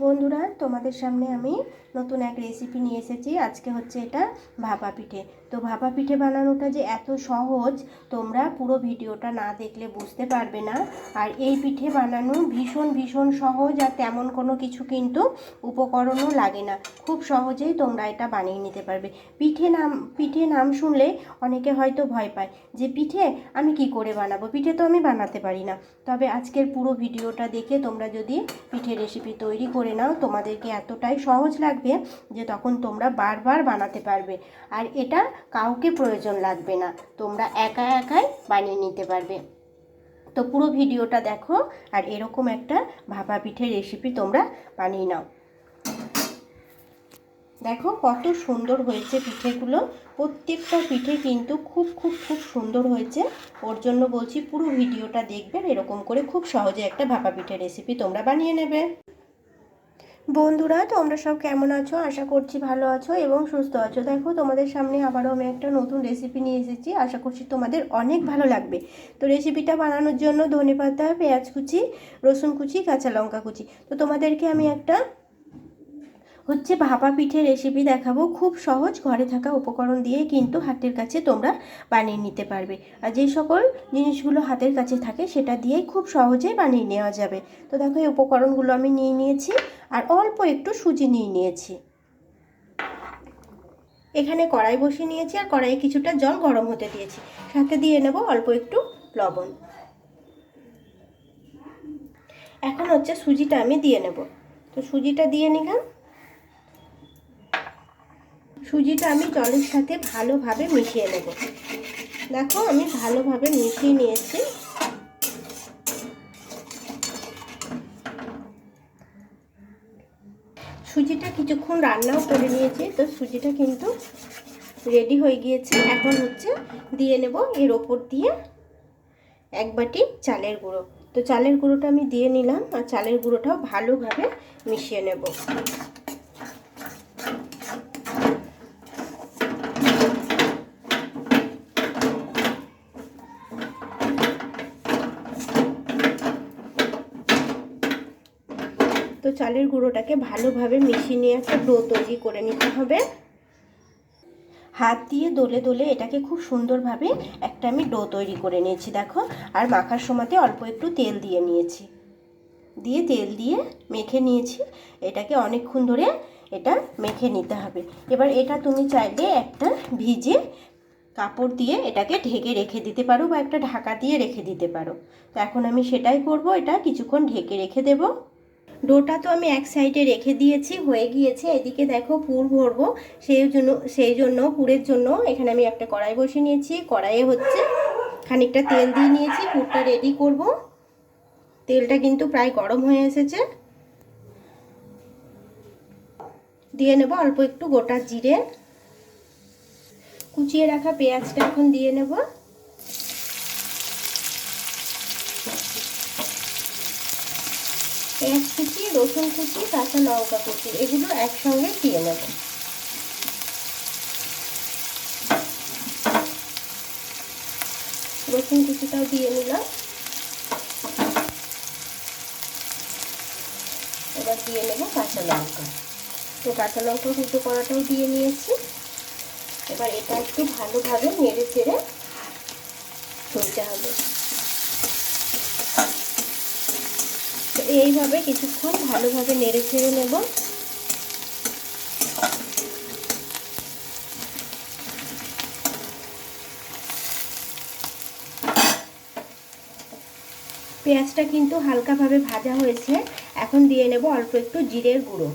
বন্ধুরা তোমাদের সামনে আমি নতুন এক রেসিপি নিয়ে এসেছি। আজকে হচ্ছে এটা ভাপা পিঠে। তো ভাপা পিঠে বানানোটা যে এত সহজ, তোমরা পুরো ভিডিওটা না দেখলে বুঝতে পারবে না। আর এই পিঠে বানানো ভীষণ ভীষণ সহজ আর তেমন কোনো কিছু কিন্তু উপকরণও লাগে না। খুব সহজেই তোমরা এটা বানিয়ে নিতে পারবে। পিঠে নাম পিঠে নাম শুনলে অনেকে হয়তো ভয় পায় যে, পিঠে আমি কি করে বানাবো? পিঠে তো আমি বানাতে পারি না। তবে আজকের পুরো ভিডিওটা দেখে তোমরা যদি পিঠে রেসিপি তৈরি করে নাও, তোমাদেরকে এতটাই সহজ লাগবে যে, তখন তোমরা বারবার বানাতে পারবে। আর এটা কাউকে প্রয়োজন লাগবে না। তোমরা একা একাই বানিয়ে নিতে পারবে। তো পুরো ভিডিওটা দেখো আর এরকম একটা ভাপা পিঠের রেসিপি তোমরা বানিয়ে নাও। দেখো কত সুন্দর হয়েছে পিঠেগুলো। প্রত্যেকটা পিঠে কিন্তু খুব খুব খুব সুন্দর হয়েছে। ওর জন্য বলছি পুরো ভিডিওটা দেখবে, এরকম করে খুব সহজে একটা ভাপা পিঠের রেসিপি তোমরা বানিয়ে নেবে। বন্ধুরা তোমরা সব কেমন আছো? আশা করছি ভালো আছো এবং সুস্থ আছো। দেখো তোমাদের সামনে আবারও আমি একটা নতুন রেসিপি নিয়ে এসেছি। আশা করছি তোমাদের অনেক ভালো লাগবে। তো রেসিপিটা বানানোর জন্য ধনে পাতা পেঁয়াজ কুচি রসুন কুচি কাঁচা লঙ্কা কুচি। তো তোমাদেরকে আমি একটা হচ্ছে ভাপা পিঠে রেসিপি দেখাবো। খুব সহজ, ঘরে থাকা উপকরণ দিয়ে কিন্তু হাতের কাছে তোমরা বানিয়ে নিতে পারবে। আর যে সকল জিনিসগুলো হাতের কাছে থাকে সেটা দিয়েই খুব সহজেই বানিয়ে নেওয়া যাবে। তো দেখো, এই উপকরণগুলো আমি নিয়ে নিয়েছি আর অল্প একটু সুজি নিয়ে নিয়েছি। এখানে কড়াই বসিয়ে নিয়েছি আর কড়াইয়ে কিছুটা জল গরম হতে দিয়েছি। সাথে দিয়ে নেব অল্প একটু লবণ। এখন হচ্ছে সুজিটা আমি দিয়ে নেব। তো সুজিটা দিয়ে নিলাম। সুজিটা আমি জলের সাথে ভালোভাবে মিশিয়ে নেব। দেখো, আমি ভালোভাবে মিশিয়ে নিয়েছি। সুজিটা কিছুক্ষণ রান্নাও করে নিয়েছি। তো সুজিটা কিন্তু রেডি হয়ে গিয়েছে। এখন হচ্ছে দিয়ে নেব এর ওপর দিয়ে এক বাটি চালের গুঁড়ো। তো চালের গুঁড়োটা আমি দিয়ে নিলাম আর চালের গুঁড়োটাও ভালোভাবে মিশিয়ে নেব। চালের গুঁড়োটাকে ভালোভাবে মিশিয়ে নিয়ে একটা ডো তৈরি করে নিতে হবে। হাত দিয়ে দোলে দোলে এটাকে খুব সুন্দরভাবে একটা আমি ডো তৈরি করে নিয়েছি, দেখো। আর মাখার সময়তে অল্প একটু তেল দিয়ে নিয়েছি। দিয়ে তেল দিয়ে মেখে নিয়েছি। এটাকে অনেকক্ষণ ধরে এটা মেখে নিতে হবে। এবার এটা তুমি চাইলে একটা ভিজে কাপড় দিয়ে এটাকে ঢেকে রেখে দিতে পারো বা একটা ঢাকা দিয়ে রেখে দিতে পারো। তো এখন আমি সেটাই করব, এটা কিছুক্ষণ ঢেকে রেখে দেবো। ডোটা তো আমি এক সাইডে রেখে দিয়েছি, হয়ে গিয়েছে। এদিকে দেখো পুর ভরবো, সেই জন্য সেই জন্য পুরের জন্য এখানে আমি একটা কড়াই বসিয়ে নিয়েছি। কড়াইয়ে হচ্ছে খানিকটা তেল দিয়ে নিয়েছি, পুরটা রেডি করব। তেলটা কিন্তু প্রায় গরম হয়ে এসেছে। দিয়ে নেব অল্প একটু গোটা জিরে। কুচিয়ে রাখা পেঁয়াজটা এখন দিয়ে নেব। পেঁয়াজ কুচি, রসুন কুচি, কাঁচা লঙ্কা কুচি, এগুলো একসঙ্গে দিয়ে নেব। রসুন কুচিটাও দিয়ে নিলাম। এবার দিয়ে নেব কাঁচা লঙ্কা। তো কাঁচা লঙ্কা কুচো করাটাও দিয়ে নিয়েছি। এবার এটা একটু ভালোভাবে নেড়ে চেড়ে তুলতে হবে। এইভাবে কিছুক্ষণ ভালোভাবে নেড়ে ছেড়ে নেব। পেঁয়াজটা কিন্তু হালকাভাবে ভাজা হয়েছে। এখন দিয়ে নেব অল্প একটু জিরের গুঁড়ো।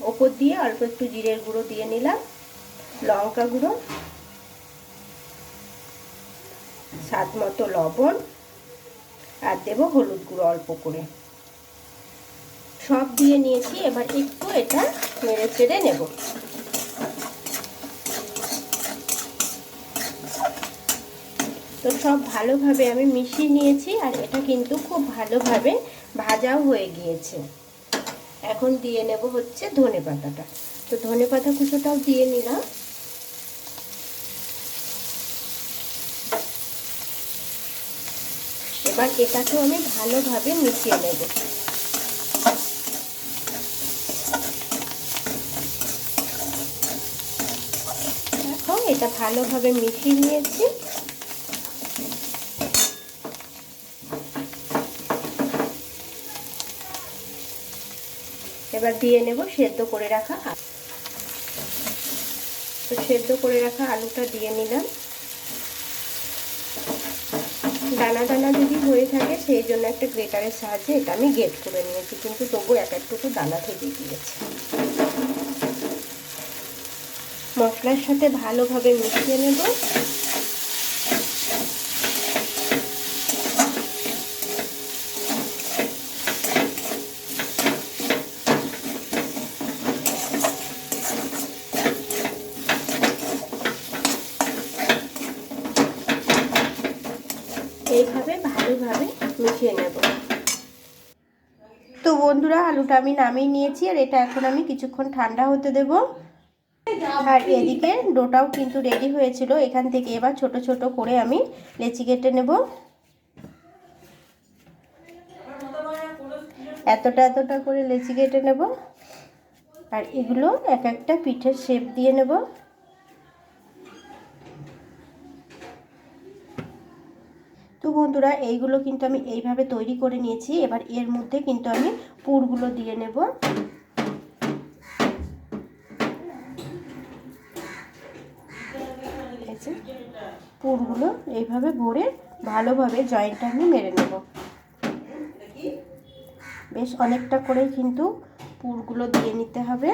ওপর দিয়ে অল্প একটু জিরের গুঁড়ো দিয়ে নিলাম। লঙ্কা গুঁড়ো। স্বাদ মতো লবণ। আর দেবো হলুদ গুঁড়ো অল্প করে। সব দিয়ে নিয়েছি, এবার একটু এটা নেড়ে চেড়ে নেব। তো সব ভালোভাবে আমি মিশিয়ে নিয়েছি, আর এটা কিন্তু খুব ভালোভাবে ভাজাও হয়ে গিয়েছে। এখন দিয়ে নেব হচ্ছে ধনে পাতাটা। তো ধনে পাতা কুচোটাও দিয়ে নিলাম। এবার এটাকেও আমি ভালোভাবে মিশিয়ে নেব। এটা ভালোভাবে মিশিয়ে নিয়েছি। এবার দিয়ে নেব সেদ্ধ করে রাখা তো সেদ্ধ করে রাখা আলুটা দিয়ে নিলাম। দানা দানা যদি হয়ে থাকে, সেই জন্য একটা গ্রেটারের সাহায্যে এটা আমি গেট করে নিয়েছি, কিন্তু তবু এক একটুকু দানা থেকে দিয়েছি। মশলার সাথে ভালোভাবে মিশিয়ে নেব। এইভাবে ভালোভাবে মিশিয়ে নেব। তো বন্ধুরা, আলুটা আমি নামিয়ে নিয়েছি আর এটা এখন আমি কিছুক্ষণ ঠান্ডা হতে দেব। আর এদিকে ডোটাও কিন্তু রেডি হয়েছিল। এখান থেকে এবার ছোট ছোট করে আমি লেচি কেটে নেব। এতটা এতটা করে লেচি কেটে নেব। আর এগুলো এক একটা পিঠের শেপ দিয়ে নেব। তো বন্ধুরা এইগুলো কিন্তু আমি এইভাবে তৈরি করে নিয়েছি। এবার এর মধ্যে কিন্তু আমি পুরগুলো দিয়ে নেব। পুরগুলো এইভাবে ভরে ভালোভাবে জয়েন্টটা আমি মেরে নেব। বেশ অনেকটা করেই কিন্তু পুরগুলো দিয়ে নিতে হবে।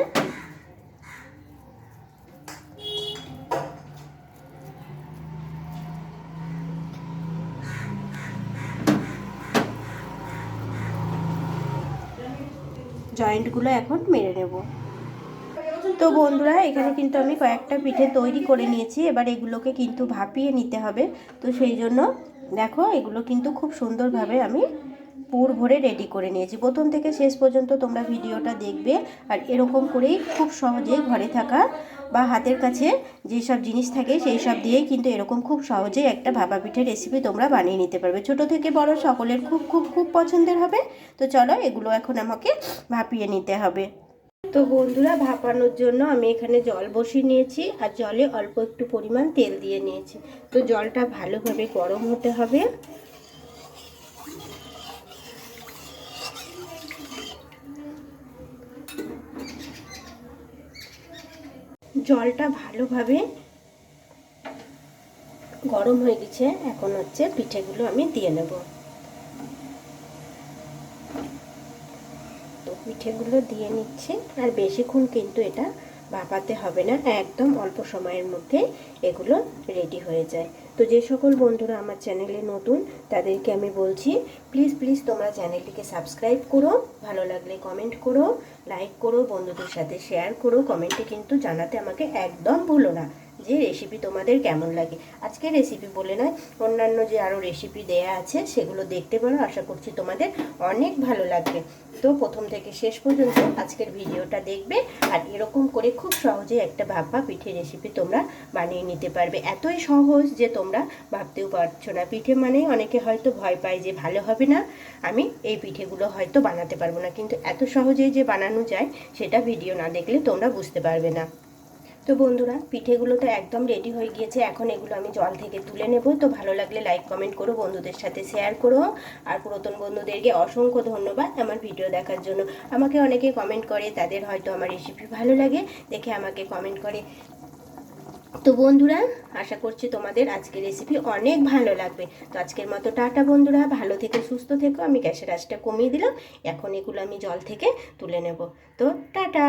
জয়েন্টগুলো এখন মেরে নেব। তো বন্ধুরা, এখানে কিন্তু আমি কয়েকটা পিঠে তৈরি করে নিয়েছি। এবার এগুলোকে কিন্তু ভাপিয়ে নিতে হবে। তো সেই জন্য দেখো, এগুলো কিন্তু খুব সুন্দরভাবে আমি পুর ভরে রেডি করে নিয়েছি। প্রথম থেকে শেষ পর্যন্ত তোমরা ভিডিওটা দেখবে। আর এরকম করেই খুব সহজে ঘরে থাকা বা হাতের কাছে যেসব জিনিস থাকে সেই সব দিয়েই কিন্তু এরকম খুব সহজেই একটা ভাপা পিঠের রেসিপি তোমরা বানিয়ে নিতে পারবে। ছোট থেকে বড় সকলের খুব খুব খুব পছন্দের হবে। তো চলো, এগুলো এখন আমাকে ভাপিয়ে নিতে হবে। তো বন্ধুরা, ভাপানোর জন্য আমি এখানে জল বসিয়ে নিয়েছি আর জলে অল্প একটু পরিমাণ তেল দিয়ে নিয়েছি। তো জলটা ভালোভাবে গরম হতে হবে। জলটা ভালোভাবে গরম হয়ে গেছে। এখন হচ্ছে পিঠেগুলো আমি দিয়ে নেব। পিঠেগুলো দিয়ে নিচ্ছি। আর বেশিক্ষণ কিন্তু এটা ভাপাতে হবে না, একদম অল্প সময়ের মধ্যে এগুলো রেডি হয়ে যায়। তো যে সকল বন্ধুরা আমার চ্যানেলে নতুন, তাদেরকে আমি বলছি প্লিজ প্লিজ তোমরা চ্যানেলটিকে সাবস্ক্রাইব করো, ভালো লাগলে কমেন্ট করো লাইক করো, বন্ধুদের সাথে শেয়ার করো কমেন্টে কিন্তু জানাতে আমাকে একদম ভুলো না। যে রেসিপি তোমাদের কেমন লাগে। আজকে রেসিপি বলে নয়, অন্যান্য যে আরও রেসিপি দেয়া আছে, সেগুলো দেখতে পারো, আশা করছি তোমাদের অনেক ভালো লাগবে। তো প্রথম থেকে শেষ পর্যন্ত আজকের ভিডিওটা দেখবে, আর এরকম করে খুব সহজে একটা ভাপা পিঠে রেসিপি তোমরা বানিয়ে নিতে পারবে। এতই সহজ যে তোমরা ভাবতেও পারছ না। পিঠে মানেই অনেকে হয়তো ভয় পায় যে ভালো হবে না, আমি এই পিঠেগুলো হয়তো বানাতে পারব না। কিন্তু এত সহজেই যে বানানো যায়, সেটা ভিডিও না দেখলে তোমরা বুঝতে পারবে না। তো বন্ধুরা, পিঠেগুলো তো একদম রেডি হয়ে গিয়েছে। এখন এগুলো আমি জল থেকে তুলে নেব। তো ভালো লাগলে লাইক কমেন্ট করো, বন্ধুদের সাথে শেয়ার করো। আর পুরাতন বন্ধুদেরকে অসংখ্য ধন্যবাদ আমার ভিডিও দেখার জন্য। আমাকে অনেকে কমেন্ট করে, তাদের হয়তো আমার রেসিপি ভালো লাগে, দেখে আমাকে কমেন্ট করে। তো বন্ধুরা, আশা করছি তোমাদের আজকের রেসিপি অনেক ভালো লাগবে। তো আজকের মতো টাটা বন্ধুরা, ভালো থেকে, সুস্থ থেকো। আমি গ্যাসের আঁচটা কমিয়ে দিলাম। এখন এগুলো আমি জল থেকে তুলে নেব। তো টাটা!